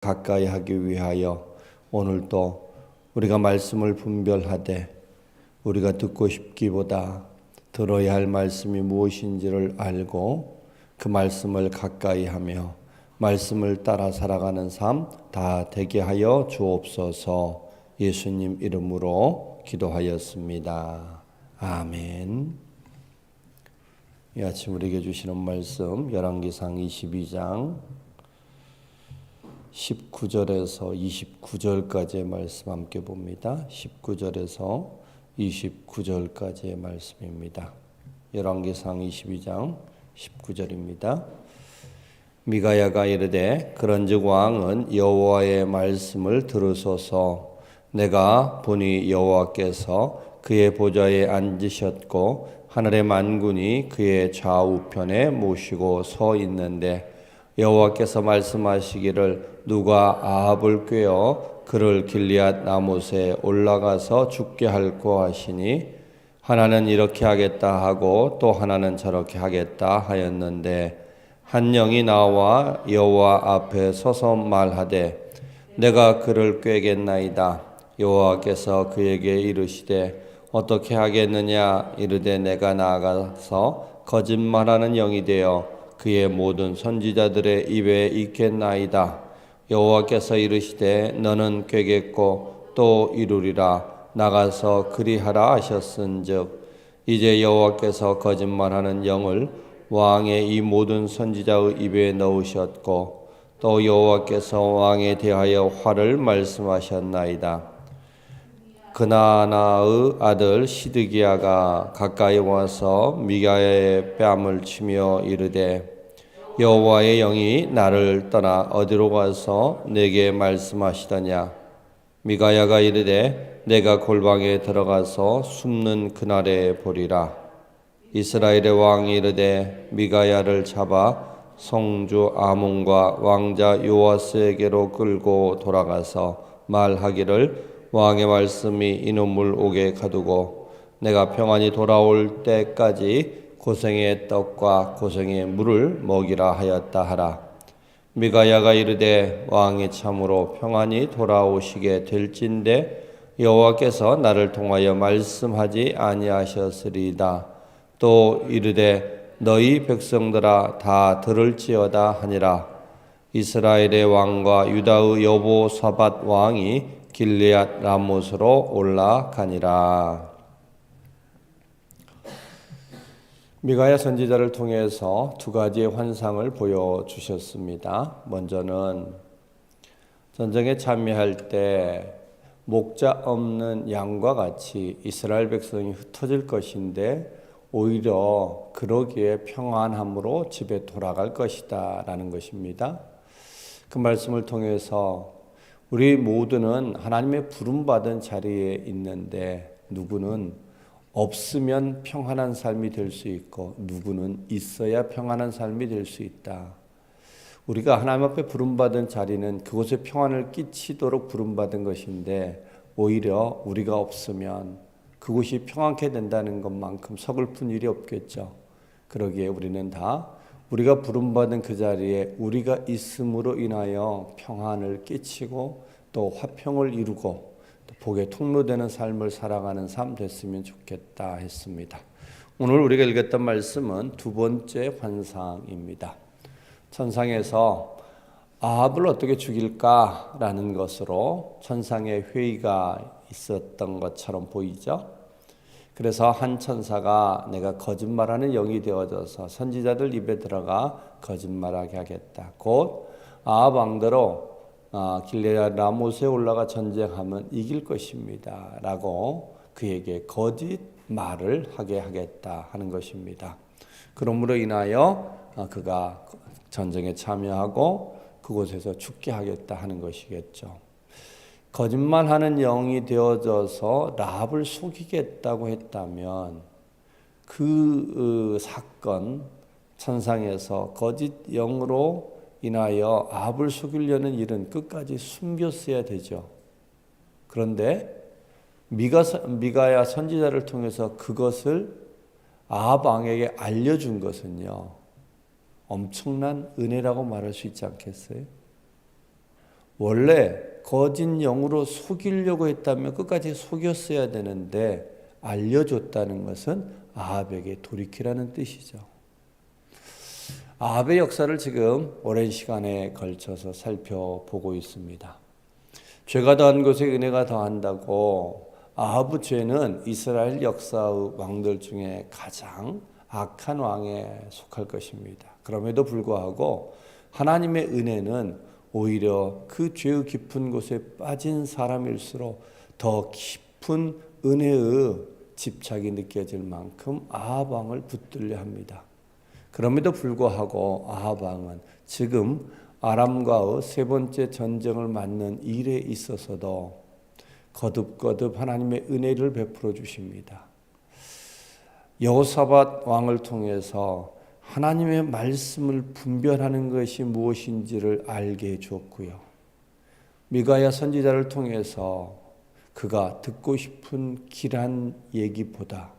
가까이 하기 위하여 오늘도 우리가 말씀을 분별하되 우리가 듣고 싶기보다 들어야 할 말씀이 무엇인지를 알고 그 말씀을 가까이 하며 말씀을 따라 살아가는 삶 다 되게 하여 주옵소서 예수님 이름으로 기도하였습니다. 아멘. 이 아침 우리에게 주시는 말씀 열왕기상 22장 19절에서 29절까지의 말씀 함께 봅니다. 19절에서 29절까지의 말씀입니다. 열왕기상 22장 19절입니다. 미가야가 이르되 그런즉 왕은 여호와의 말씀을 들으소서 내가 보니 여호와께서 그의 보좌에 앉으셨고 하늘의 만군이 그의 좌우편에 모시고 서 있는데 여호와께서 말씀하시기를 누가 아합을 꾀어 그를 길리앗 나못에 올라가서 죽게 할고 하시니 하나는 이렇게 하겠다 하고 또 하나는 저렇게 하겠다 하였는데 한 영이 나와 여호와 앞에 서서 말하되 내가 그를 꾀겠나이다. 여호와께서 그에게 이르시되 어떻게 하겠느냐? 이르되 내가 나아가서 거짓말하는 영이 되어 그의 모든 선지자들의 입에 있겠나이다 여호와께서 이르시되 너는 꾀겠고 또 이루리라 나가서 그리하라 하셨은즉 이제 여호와께서 거짓말하는 영을 왕의 이 모든 선지자의 입에 넣으셨고 또 여호와께서 왕에 대하여 화를 말씀하셨나이다. 그나나의 아들 시드기야가 가까이 와서 미가의 뺨을 치며 이르되 여호와의 영이 나를 떠나 어디로 가서 내게 말씀하시더냐? 미가야가 이르되 내가 골방에 들어가서 숨는 그날에 보리라. 이스라엘의 왕이 이르되 미가야를 잡아 성주 아몬과 왕자 요아스에게로 끌고 돌아가서 말하기를 왕의 말씀이 이놈을 옥에 가두고 내가 평안히 돌아올 때까지 고생의 떡과 고생의 물을 먹이라 하였다 하라. 미가야가 이르되 왕이 참으로 평안히 돌아오시게 될진데 여호와께서 나를 통하여 말씀하지 아니하셨으리이다. 또 이르되 너희 백성들아 다 들을지어다 하니라 이스라엘의 왕과 유다의 여보 사밧 왕이 길리앗 라못으로 올라가니라 미가야 선지자를 통해서 두 가지의 환상을 보여 주셨습니다. 먼저는 전쟁에 참여할 때 목자 없는 양과 같이 이스라엘 백성이 흩어질 것인데 오히려 그러기에 평안함으로 집에 돌아갈 것이다 라는 것입니다. 그 말씀을 통해서 우리 모두는 하나님의 부름받은 자리에 있는데 누구는 없으면 평안한 삶이 될 수 있고 누구는 있어야 평안한 삶이 될 수 있다. 우리가 하나님 앞에 부름받은 자리는 그곳에 평안을 끼치도록 부름받은 것인데 오히려 우리가 없으면 그곳이 평안케 된다는 것만큼 서글픈 일이 없겠죠. 그러기에 우리는 다 우리가 부름받은 그 자리에 우리가 있음으로 인하여 평안을 끼치고 또 화평을 이루고 또 복의 통로되는 삶을 살아가는 삶 됐으면 좋겠다 했습니다. 오늘 우리가 읽었던 말씀은 두 번째 환상입니다. 천상에서 아합을 어떻게 죽일까라는 것으로 천상의 회의가 있었던 것처럼 보이죠. 그래서 한 천사가 내가 거짓말하는 영이 되어져서 선지자들 입에 들어가 거짓말하게 하겠다. 곧 아합 왕대로 아, 길레아 라못에 올라가 전쟁하면 이길 것입니다.라고 그에게 거짓 말을 하게 하겠다 하는 것입니다. 그러므로 인하여 아, 그가 전쟁에 참여하고 그곳에서 죽게 하겠다 하는 것이겠죠. 거짓말하는 영이 되어져서 라합을 속이겠다고 했다면 그 어, 사건 천상에서 거짓 영으로 인하여 아합을 속이려는 일은 끝까지 숨겼어야 되죠. 그런데 미가 미가야 선지자를 통해서 그것을 아합 왕에게 알려준 것은요 엄청난 은혜라고 말할 수 있지 않겠어요? 원래 거짓 영으로 속이려고 했다면 끝까지 속였어야 되는데 알려줬다는 것은 아합에게 돌이키라는 뜻이죠. 아합의 역사를 지금 오랜 시간에 걸쳐서 살펴보고 있습니다. 죄가 더한 곳에 은혜가 더한다고 아합의 죄는 이스라엘 역사의 왕들 중에 가장 악한 왕에 속할 것입니다. 그럼에도 불구하고 하나님의 은혜는 오히려 그 죄의 깊은 곳에 빠진 사람일수록 더 깊은 은혜의 집착이 느껴질 만큼 아합 왕을 붙들려 합니다. 그럼에도 불구하고 아합 왕은 지금 아람과의 세 번째 전쟁을 맞는 일에 있어서도 거듭거듭 하나님의 은혜를 베풀어 주십니다. 여호사밧 왕을 통해서 하나님의 말씀을 분별하는 것이 무엇인지를 알게 해 주었고요. 미가야 선지자를 통해서 그가 듣고 싶은 길한 얘기보다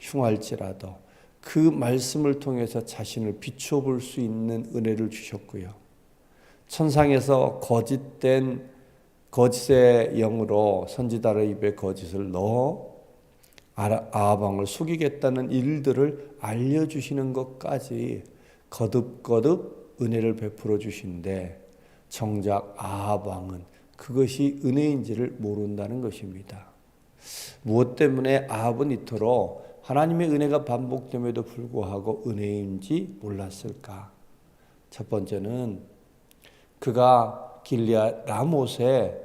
흉할지라도 그 말씀을 통해서 자신을 비추어 볼수 있는 은혜를 주셨고요. 천상에서 거짓된 거짓의 영으로 선지자의 입에 거짓을 넣어 아방을 속이겠다는 일들을 알려주시는 것까지 거듭거듭 은혜를 베풀어 주신데 정작 아방은 그것이 은혜인지를 모른다는 것입니다. 무엇 때문에 아합은 이토록 하나님의 은혜가 반복됨에도 불구하고 은혜인지 몰랐을까? 첫 번째는 그가 길리아 라못에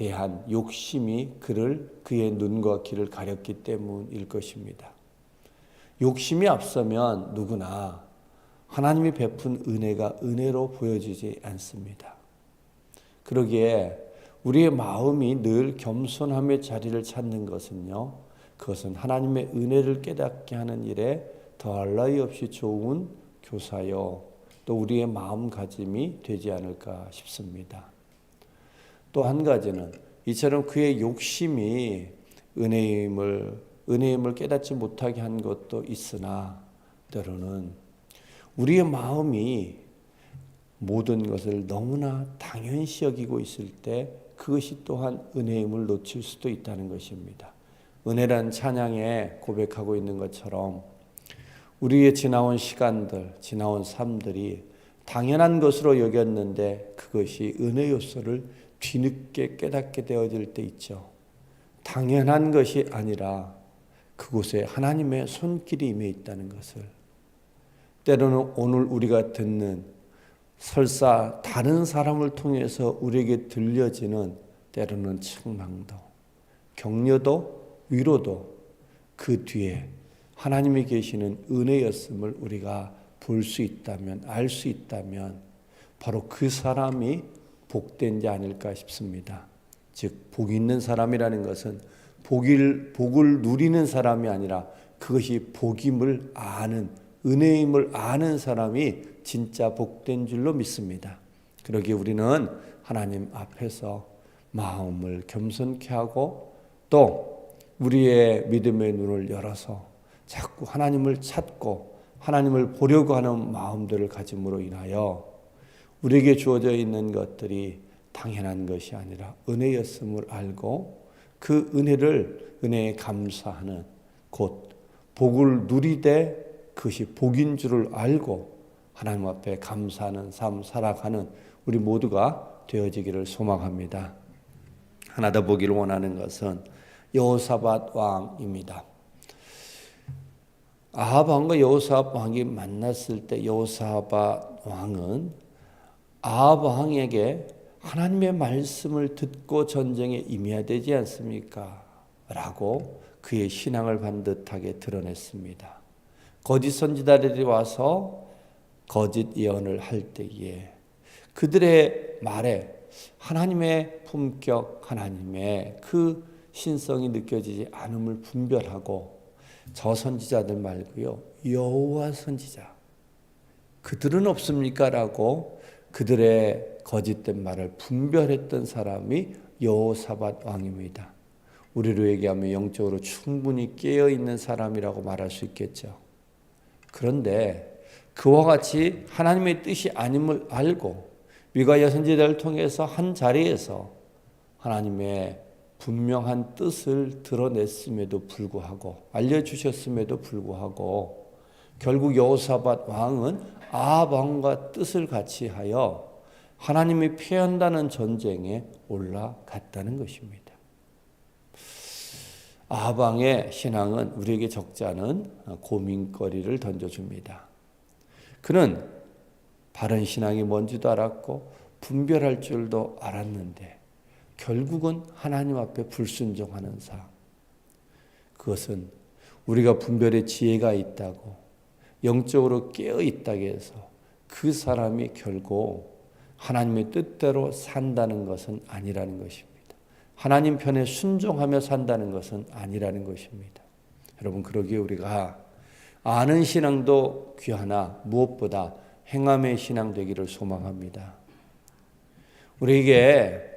대한 욕심이 그를 그의 눈과 귀를 가렸기 때문일 것입니다. 욕심이 앞서면 누구나 하나님이 베푼 은혜가 은혜로 보여지지 않습니다. 그러기에 우리의 마음이 늘 겸손함의 자리를 찾는 것은요, 그것은 하나님의 은혜를 깨닫게 하는 일에 더할 나위 없이 좋은 교사요, 또 우리의 마음가짐이 되지 않을까 싶습니다. 또 한 가지는 이처럼 그의 욕심이 은혜임을 은혜임을 깨닫지 못하게 한 것도 있으나 때로는 우리의 마음이 모든 것을 너무나 당연시 여기고 있을 때 그것이 또한 은혜임을 놓칠 수도 있다는 것입니다. 은혜란 찬양에 고백하고 있는 것처럼 우리의 지나온 시간들, 지나온 삶들이 당연한 것으로 여겼는데 그것이 은혜 요소를 뒤늦게 깨닫게 되어질 때 있죠. 당연한 것이 아니라 그곳에 하나님의 손길이 임해 있다는 것을 때로는 오늘 우리가 듣는 설사 다른 사람을 통해서 우리에게 들려지는 때로는 책망도 격려도 위로도 그 뒤에 하나님이 계시는 은혜였음을 우리가 볼 수 있다면 알 수 있다면 바로 그 사람이 복된 자 아닐까 싶습니다. 즉, 복 있는 사람이라는 것은 복일, 복을 누리는 사람이 아니라 그것이 복임을 아는, 은혜임을 아는 사람이 진짜 복된 줄로 믿습니다. 그러기에 우리는 하나님 앞에서 마음을 겸손케 하고 또 우리의 믿음의 눈을 열어서 자꾸 하나님을 찾고 하나님을 보려고 하는 마음들을 가짐으로 인하여 우리에게 주어져 있는 것들이 당연한 것이 아니라 은혜였음을 알고 그 은혜를 은혜에 감사하는 곧 복을 누리되 그것이 복인 줄을 알고 하나님 앞에 감사하는 삶 살아가는 우리 모두가 되어지기를 소망합니다. 하나 더 보기를 원하는 것은 여호사밧 왕입니다. 아합 왕과 여호사밧 왕이 만났을 때 여호사밧 왕은 아합 왕에게 하나님의 말씀을 듣고 전쟁에 임해야 되지 않습니까? 라고 그의 신앙을 반듯하게 드러냈습니다. 거짓 선지자들이 와서 거짓 예언을 할 때에 그들의 말에 하나님의 품격, 하나님의 그 신성이 느껴지지 않음을 분별하고 저 선지자들 말고요. 여호와 선지자. 그들은 없습니까라고 그들의 거짓된 말을 분별했던 사람이 여호사밧 왕입니다. 우리로 얘기하면 영적으로 충분히 깨어 있는 사람이라고 말할 수 있겠죠. 그런데 그와 같이 하나님의 뜻이 아님을 알고 미가야 선지자를 통해서 한 자리에서 하나님의 분명한 뜻을 드러냈음에도 불구하고 알려 주셨음에도 불구하고 결국 여호사밧 왕은 아합 왕과 뜻을 같이 하여 하나님이 피한다는 전쟁에 올라갔다는 것입니다. 아합 왕의 신앙은 우리에게 적지 않은 고민거리를 던져줍니다. 그는 바른 신앙이 뭔지도 알았고 분별할 줄도 알았는데 결국은 하나님 앞에 불순종하는 삶. 그것은 우리가 분별의 지혜가 있다고 영적으로 깨어 있다고 해서 그 사람이 결국 하나님의 뜻대로 산다는 것은 아니라는 것입니다. 하나님 편에 순종하며 산다는 것은 아니라는 것입니다. 여러분 그러기에 우리가 아는 신앙도 귀하나 무엇보다 행함의 신앙 되기를 소망합니다. 우리에게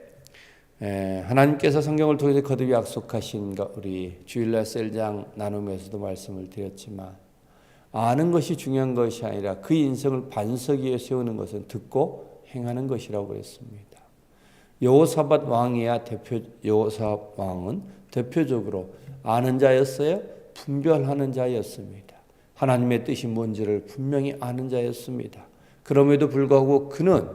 하나님께서 성경을 통해서 거듭 약속하신 우리 주일날 셀장 나눔에서도 말씀을 드렸지만 아는 것이 중요한 것이 아니라 그 인생을 반석 위에 세우는 것은 듣고 행하는 것이라고 했습니다. 여호사밧 왕이야 대표 여호사밧 왕은 대표적으로 아는 자였어요. 분별하는 자였습니다. 하나님의 뜻이 뭔지를 분명히 아는 자였습니다. 그럼에도 불구하고 그는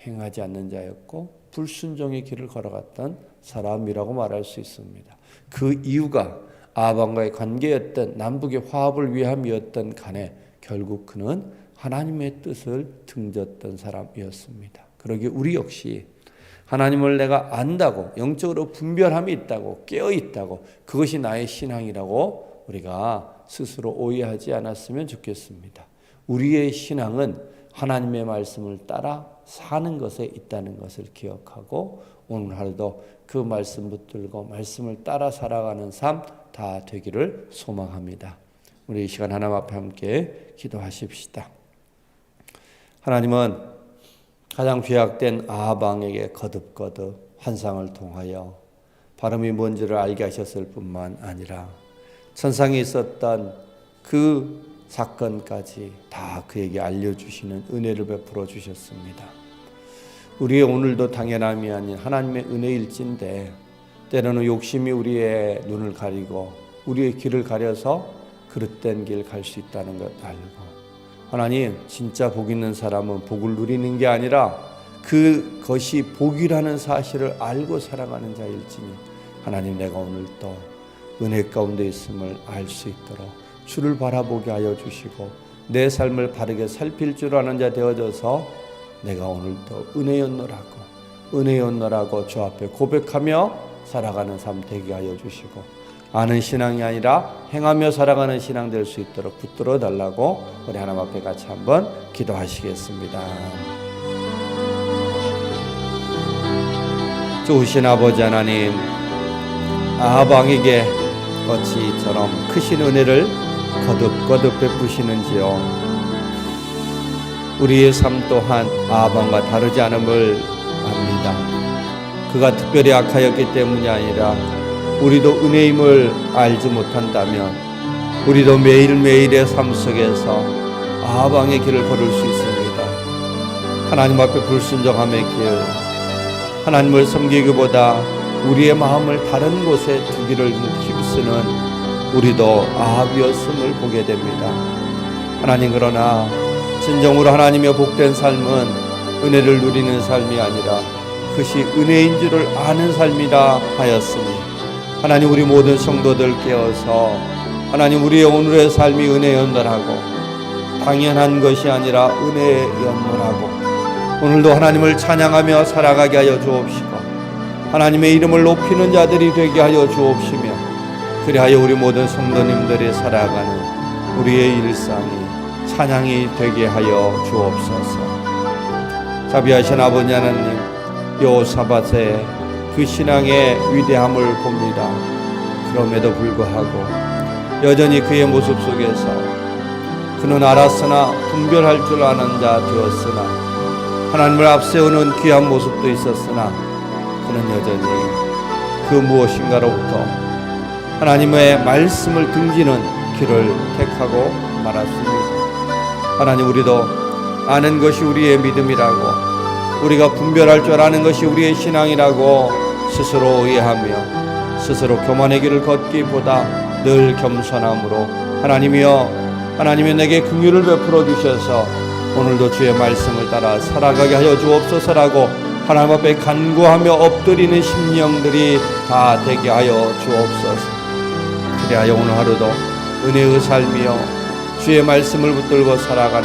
행하지 않는 자였고 불순종의 길을 걸어갔던 사람이라고 말할 수 있습니다. 그 이유가 아방과의 관계였던 남북의 화합을 위함이었던 간에 결국 그는 하나님의 뜻을 등졌던 사람이었습니다. 그러기에 우리 역시 하나님을 내가 안다고 영적으로 분별함이 있다고 깨어 있다고 그것이 나의 신앙이라고 우리가 스스로 오해하지 않았으면 좋겠습니다. 우리의 신앙은 하나님의 말씀을 따라 사는 것에 있다는 것을 기억하고 오늘 하루도 그 말씀 붙들고 말씀을 따라 살아가는 삶 다 되기를 소망합니다. 우리 이 시간 하나님 앞에 함께 기도하십시다. 하나님은 가장 죄악된 아합왕에게 거듭거듭 환상을 통하여 발음이 뭔지를 알게 하셨을 뿐만 아니라 천상에 있었던 그 사건까지 다 그에게 알려주시는 은혜를 베풀어 주셨습니다. 우리의 오늘도 당연함이 아닌 하나님의 은혜일진데 때로는 욕심이 우리의 눈을 가리고 우리의 길을 가려서 그릇된 길 갈 수 있다는 것 알고 하나님 진짜 복 있는 사람은 복을 누리는 게 아니라 그것이 복이라는 사실을 알고 살아가는 자일지니 하나님 내가 오늘 또 은혜 가운데 있음을 알 수 있도록 주를 바라보게 하여 주시고 내 삶을 바르게 살필 줄 아는 자 되어져서 내가 오늘도 은혜였노라고 은혜였노라고 주 앞에 고백하며 살아가는 삶 되게 하여 주시고 아는 신앙이 아니라 행하며 살아가는 신앙 될 수 있도록 붙들어 달라고 우리 하나님 앞에 같이 한번 기도하시겠습니다. 좋으신 아버지 하나님 아방에게 어찌처럼 크신 은혜를 거듭거듭 베푸시는지요. 우리의 삶 또한 아방과 다르지 않음을 압니다. 그가 특별히 악하였기 때문이 아니라 우리도 은혜임을 알지 못한다면 우리도 매일매일의 삶 속에서 아방의 길을 걸을 수 있습니다. 하나님 앞에 불순종함의 길, 하나님을 섬기기보다 우리의 마음을 다른 곳에 두기를 힘쓰는 우리도 아합이었음을 보게 됩니다. 하나님 그러나 진정으로 하나님의 복된 삶은 은혜를 누리는 삶이 아니라 그것이 은혜인 줄을 아는 삶이라 하였으니 하나님 우리 모든 성도들 깨어서 하나님 우리의 오늘의 삶이 은혜 연달하고 당연한 것이 아니라 은혜 연달하고 오늘도 하나님을 찬양하며 살아가게 하여 주옵시고 하나님의 이름을 높이는 자들이 되게 하여 주옵시며 그리하여 우리 모든 성도님들이 살아가는 우리의 일상이 찬양이 되게 하여 주옵소서. 자비하신 아버지 하나님 여호사밧의 그 신앙의 위대함을 봅니다. 그럼에도 불구하고 여전히 그의 모습 속에서 그는 알았으나 분별할 줄 아는 자 되었으나 하나님을 앞세우는 귀한 모습도 있었으나 그는 여전히 그 무엇인가로부터 하나님의 말씀을 등지는 길을 택하고 말았습니다. 하나님 우리도 아는 것이 우리의 믿음이라고 우리가 분별할 줄 아는 것이 우리의 신앙이라고 스스로 의하며 스스로 교만의 길을 걷기보다 늘 겸손함으로 하나님이여 하나님이 내게 긍휼을 베풀어 주셔서 오늘도 주의 말씀을 따라 살아가게 하여 주옵소서라고 하나님 앞에 간구하며 엎드리는 심령들이 다 되게 하여 주옵소서. 그리하여 오늘 하루도 은혜의 삶이요 주의 말씀을 붙들고 살아가는